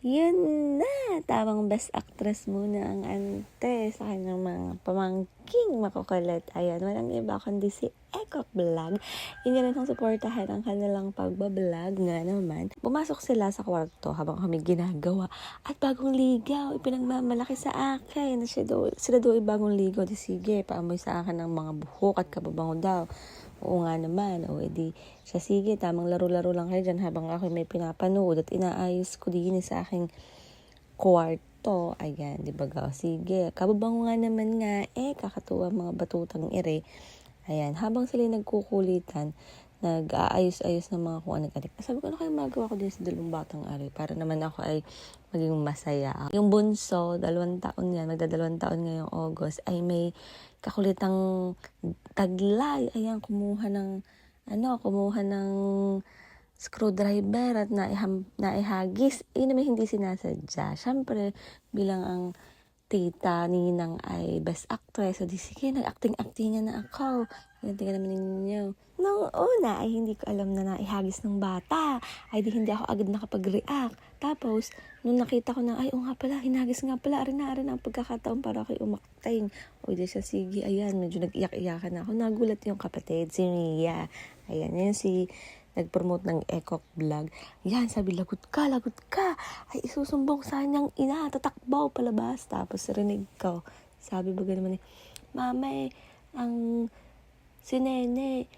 Yun na! Tamang best actress muna ang ante sa kanyang mga pamangking makukulit. Ayan, walang iba kundi si Eko Vlog. Hindi rin suportahan ang kanilang pagbablog nga naman. Pumasok sila sa kwarto habang kami ginagawa. At bagong ligaw, ipinagmamalaki sa akin na siya daw, sila daw ay bagong ligaw. Di sige, paamoy sa akin ng mga buhok at kababango daw. Oo nga naman, o edi siya sige, tamang laro-laro lang kayo dyan habang ako may pinapanood at inaayos ko din sa aking kwarto. Ayan, di ba ga? Sige, kababango nga naman nga, eh, kakatuwa mga batutang ire. Ayan, habang sila nagkukulitan, nag-aayos-ayos ng mga kung ano Sabi ko, ano kayo magawa ko din sa dalawang batang ari para naman ako ay maging masaya. Yung bunso, dalawang taon yan, magdadalawang taon ngayong August, ay may kakulitang taglay. Ayan, kumuha ng, ano, kumuha ng screwdriver at naiham, naihagis. Yun naman hindi sinasadya. Siyempre, bilang ang tita, ninang ay best actress. So, di sige, nag-acting-acting na ako. Ka naman ninyo. Nung una ay hindi ko alam na naihagis ng bata. Ay di hindi ako agad nakapag-react. Tapos, nung nakita ko na, ay, o nga pala, hinagis nga pala, arin na, arin ang pagkakataon para kay umakting. O di siya, sige, ayan, medyo nag-iyak-iyakan na ako. Nagulat yung kapatid, si Mia. Ayan, yun si nag-promote ng Ekok vlog. Yan, sabi, lagot ka, lagot ka. Ay, isusumbong sa kanyang ina, tatakbaw palabas. Tapos rinig ko, sabi ba naman Mama eh, ang si Nene,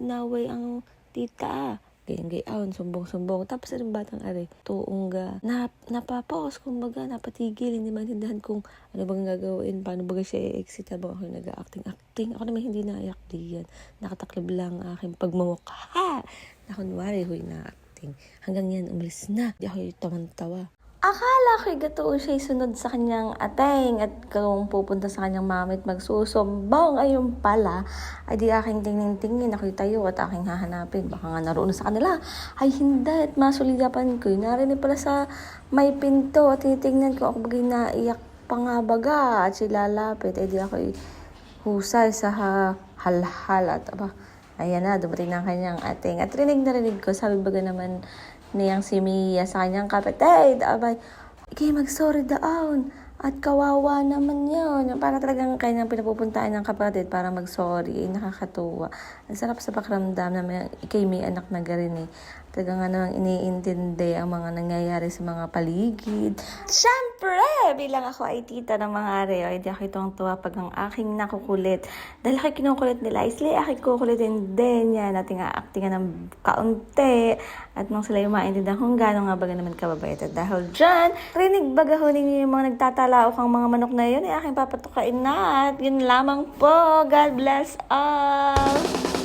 naway ang tita. Ganyan gayon, sumbong-sumbong. Tapos rin batang ari, tuungga. Na, napapaos, kumbaga, napatigil. Hindi maintindihan kung ano bang gagawin, paano ba siya i-exit habang ako nag-acting-acting. Ako naman hindi na-ayak diyan. Nakataklab lang ang aking pagmumukha. Na kunwari, huy na acting. Hanggang yan, umalis na. Di ako yung tawan-tawa. Akala ko'y gatoon siya sunod sa kanyang ateng at kung pupunta sa kanyang mamit magsusumbong. Ayun pala. Ay di aking tingin-tingin. Ako'y tayo at aking hahanapin. Baka nga naroon sa kanila. Ay hindi. At masuligapan ko. Narinig pala sa may pinto. At tinitingnan ko. Ako bagay naiyak pa nga baga. At sila lapit ay di ako'y husay sa ha- halhal. At aba ayan na. Dumating na ang kanyang ating at rinig na rinig ko. Sabi baga naman niyang si Mia sa kanyang kapatid. Abay, ikay mag-sorry daon. At kawawa naman yun. Para talagang kanyang pinapupuntaan ng kapatid para mag-sorry. Eh, nakakatuwa. Ang sarap sa pakiramdam na may, ikay may anak na garin eh. Talagang namang iniintindi ang mga nangyayari sa mga paligid. Siyempre, bilang ako ay tita ng mga areo, hindi ako itong tuwa pag ang aking nakukulit. Dahil aking kinukulit nila, isli aking kukulitin din yan. Nating actingan ng kaunti. At nung sila yung maintindihan kung gano'n nga baga naman kababait. At dahil dyan, rinig bagahunin niyo yung mga nagtatalaok ang mga manok na yun, eh aking papatukain na. At yun lamang po. God bless all.